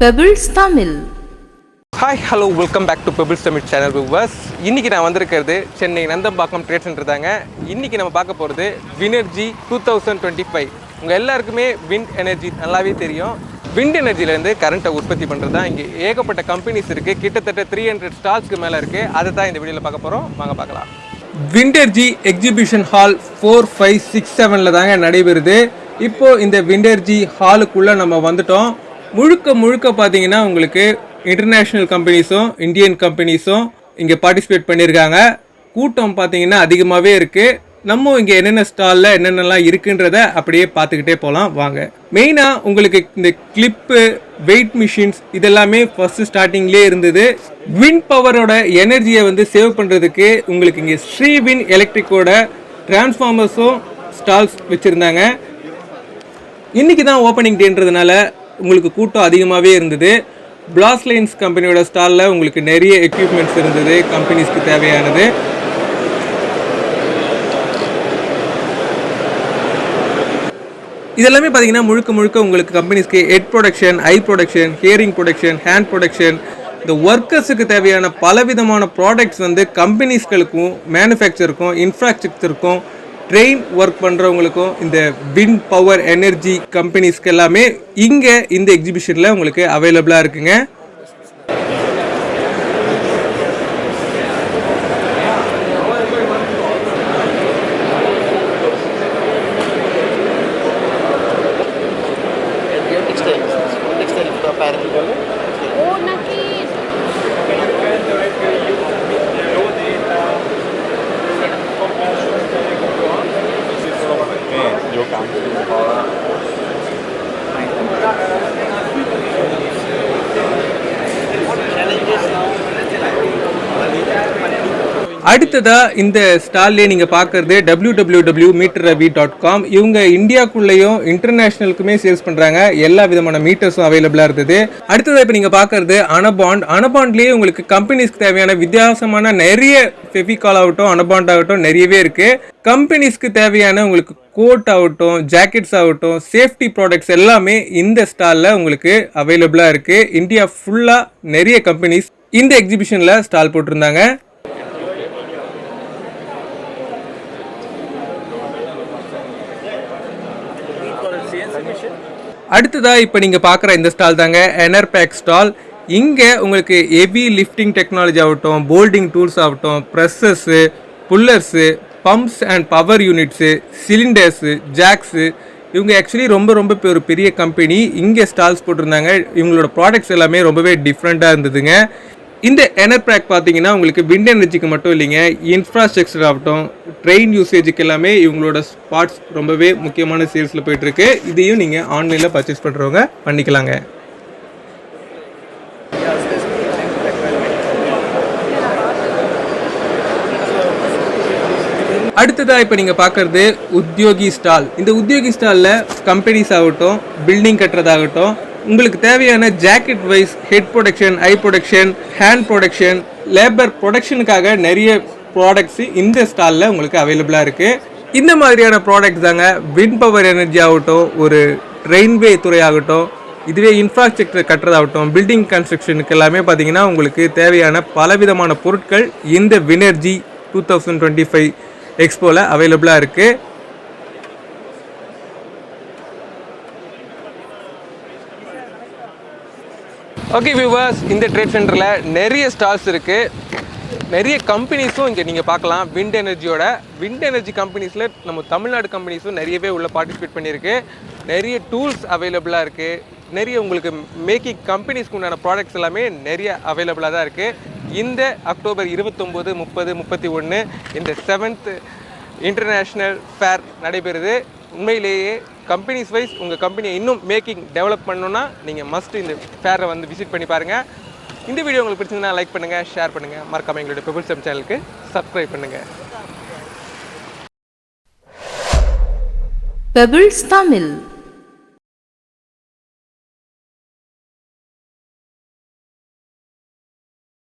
Pebbles Tamil hi hello welcome back to Pebbles Tamil channel viewers இன்னைக்கு நான் வந்திருக்கிறது Chennai Nandambakkam trade centre தாங்க. இன்னைக்கு நம்ம பார்க்க போகிறது வினர்ஜி டூ தௌசண்ட் டுவெண்ட்டி ஃபைவ் உங்கள் எல்லாருக்குமே விண்ட் எனர்ஜி நல்லாவே தெரியும். விண்ட் எனர்ஜிலேருந்து கரண்ட்டை உற்பத்தி பண்ணுறது தான். இங்கே ஏகப்பட்ட கம்பெனிஸ் இருக்குது கிட்டத்தட்ட த்ரீ ஹண்ட்ரட் ஸ்டால்ஸ்க்கு மேலே இருக்குது அதை தான் இந்த வீடியோவில் பார்க்க போகிறோம் வாங்க பார்க்கலாம். விண்டர்ஜி exhibition hall four five six செவனில் தாங்க நடைபெறுது. இப்போ இந்த விண்டர்ஜி ஹாலுக்குள்ளே நம்ம வந்துட்டோம். முழுக்க முழுக்க பார்த்தீங்கன்னா உங்களுக்கு இன்டர்நேஷ்னல் கம்பெனிஸும் இந்தியன் கம்பெனிஸும் இங்கே பார்ட்டிசிபேட் பண்ணியிருக்காங்க கூட்டம் பார்த்தீங்கன்னா அதிகமாகவே இருக்குது நம்ம இங்கே என்னென்ன ஸ்டாலில் என்னென்னலாம் இருக்குன்றத அப்படியே பார்த்துக்கிட்டே போகலாம் வாங்க. மெயினாக உங்களுக்கு இந்த கிளிப்பு வெயிட் மிஷின்ஸ் இதெல்லாமே ஃபஸ்ட்டு ஸ்டார்டிங்லேயே இருந்தது. வின் பவரோட எனர்ஜியை வந்து சேவ் பண்ணுறதுக்கு உங்களுக்கு இங்கே ஸ்ரீவின் எலக்ட்ரிக்கோட டிரான்ஸ்ஃபார்மர்ஸும் ஸ்டால்ஸ் வச்சுருந்தாங்க. இன்னைக்கு தான் ஓப்பனிங் டேன்றதுனால உங்களுக்கு கூட்டம் அதிகமாகவே இருந்தது. பிளாஸ் லைன்ஸ் கம்பெனியோட ஸ்டாலில் உங்களுக்கு நிறைய எக்யூப்மெண்ட்ஸ் இருந்தது கம்பெனிஸ்க்கு தேவையானது. இதெல்லாமே பார்த்தீங்கன்னா முழுக்க முழுக்க உங்களுக்கு கம்பெனிஸ்க்கு head protection eye protection hearing protection hand protection இந்த ஒர்க்கர்ஸுக்கு தேவையான பலவிதமான ப்ராடக்ட்ஸ் வந்து கம்பெனிஸ்களுக்கும் மேனுஃபேக்சருக்கும் இன்ஃப்ராஸ்ட்ரக்சருக்கும் ட்ரெயின் ஒர்க் பண்ணுறவங்களுக்கும் இந்த விண்ட் பவர் எனர்ஜி கம்பெனிஸ்க்கு எல்லாமே இங்கே இந்த எக்ஸிபிஷனில் உங்களுக்கு அவைலபிளாக இருக்குங்க. Textile, textile 因为有感情好了 அடுத்ததா இந்த ஸ்டால்லே நீங்க பார்க்கறது W W W meter Ravi dot com இவங்க இந்தியாக்குள்ளேயும் இன்டர்நேஷனலுக்குமே சேல்ஸ் பண்றாங்க. எல்லா விதமான மீட்டர்ஸும் அவைலபிளா இருந்தது அடுத்ததா இப்போ நீங்க பார்க்கறது அனபாண்ட் அனபாண்ட்லயே உங்களுக்கு கம்பெனிஸ்க்கு தேவையான வித்தியாசமான நிறைய ஃபெவிகால் ஆகட்டும் அனபாண்ட் ஆகட்டும் நிறையவே இருக்கு. கம்பெனிஸ்க்கு தேவையான உங்களுக்கு கோட் ஆகட்டும் ஜாக்கெட்ஸ் ஆகட்டும் சேஃப்டி ப்ராடக்ட்ஸ் எல்லாமே இந்த ஸ்டாலில் உங்களுக்கு அவைலபிளாக இருக்குது இந்தியா ஃபுல்லாக நிறைய கம்பெனிஸ் இந்த எக்ஸிபிஷனில் ஸ்டால் போட்டிருந்தாங்க. அடுத்ததாக இப்போ நீங்கள் பார்க்குற இந்த ஸ்டால் தாங்க எனர்பேக் ஸ்டால் இங்கே உங்களுக்கு ஹெவி லிஃப்டிங் டெக்னாலஜி ஆகட்டும் போல்டிங் டூல்ஸ் ஆகட்டும் presses pullers pumps and power units cylinders jacks இவங்க ஆக்சுவலி ரொம்ப ரொம்ப ஒரு பெரிய கம்பெனி இங்கே ஸ்டால்ஸ் போட்டிருந்தாங்க. இவங்களோட ப்ராடக்ட்ஸ் எல்லாமே ரொம்பவே டிஃப்ரெண்ட்டாக இருந்ததுங்க. இந்த எனர்பேக் பார்த்தீங்கன்னா உங்களுக்கு விண்ட் எனர்ஜிக்கு மட்டும் இல்லைங்க. இன்ஃப்ராஸ்ட்ரக்சர் ஆகட்டும் ட்ரெயின் யூசேஜுக்கு எல்லாமே இவங்களோட ஸ்பாட்ஸ் ரொம்பவே முக்கியமான சேல்ஸில் போயிட்டுருக்கு. இதையும் நீங்கள் ஆன்லைனில் பர்ச்சேஸ் பண்ணுறவங்க பண்ணிக்கலாங்க. அடுத்ததாக இப்போ நீங்கள் பார்க்குறது உத்தியோகி ஸ்டால் இந்த உத்தியோகி ஸ்டாலில் கம்பெனிஸ் ஆகட்டும் பில்டிங் கட்டுறதாகட்டும் உங்களுக்கு தேவையான jacket wise head protection eye protection hand protection labour ப்ரொடக்ஷனுக்காக நிறைய ப்ராடக்ட்ஸ் இந்த ஸ்டாலில் உங்களுக்கு அவைலபிளாக இருக்குது இந்த மாதிரியான ப்ராடக்ட்ஸ் தாங்க விண்ட் பவர் எனர்ஜி ஆகட்டும் ஒரு ரெயின்வே துறை ஆகட்டும் இதுவே இன்ஃப்ராஸ்ட்ரக்சர் கட்டுறதாகட்டும் பில்டிங் கன்ஸ்ட்ரக்ஷனுக்கு எல்லாமே பார்த்தீங்கன்னா உங்களுக்கு தேவையான பலவிதமான பொருட்கள் இந்த வினர்ஜி டூ தௌசண்ட் டுவெண்ட்டி ஃபைவ் எக்ஸ்போவில் அவைலபிளாக இருக்குது ஓகே வியூவர்ஸ் இந்த ட்ரேட் சென்டரில் நிறைய ஸ்டால்ஸ் இருக்குது நிறைய கம்பெனிஸும் இங்கே நீங்கள் பார்க்கலாம். விண்ட் எனர்ஜியோட விண்ட் எனர்ஜி கம்பெனிஸில் நம்ம தமிழ்நாடு கம்பெனிஸும் நிறையவே உள்ள பார்ட்டிசிபேட் பண்ணியிருக்கு. நிறைய டூல்ஸ் அவைலபிளாக இருக்குது நிறைய உங்களுக்கு மேக்கிங் கம்பெனிஸ்க்கு உண்டான ப்ராடக்ட்ஸ் எல்லாமே நிறைய அவைலபிளாக தான் இருக்குது இந்த அக்டோபர் இருபத்தொம்போது முப்பது முப்பத்தி ஒன்று இந்த செவன்த் இன்டர்நேஷ்னல் ஃபேர் நடைபெறுது. உண்மையிலேயே கம்பெனிஸ் வைஸ் உங்கள் கம்பெனியை இன்னும் மேக்கிங் டெவலப் பண்ணணுன்னா நீங்கள் மஸ்ட் இந்த ஃபேரை வந்து விசிட் பண்ணி பாருங்கள் இந்த வீடியோ உங்களுக்கு பிடிச்சிருந்தா லைக் பண்ணுங்கள் ஷேர் பண்ணுங்கள் மறக்காம எங்களுடைய பெபிள் செம் சேனலுக்கு சப்ஸ்கிரைப் பண்ணுங்கள் பெபிள்ஸ் தமிழ்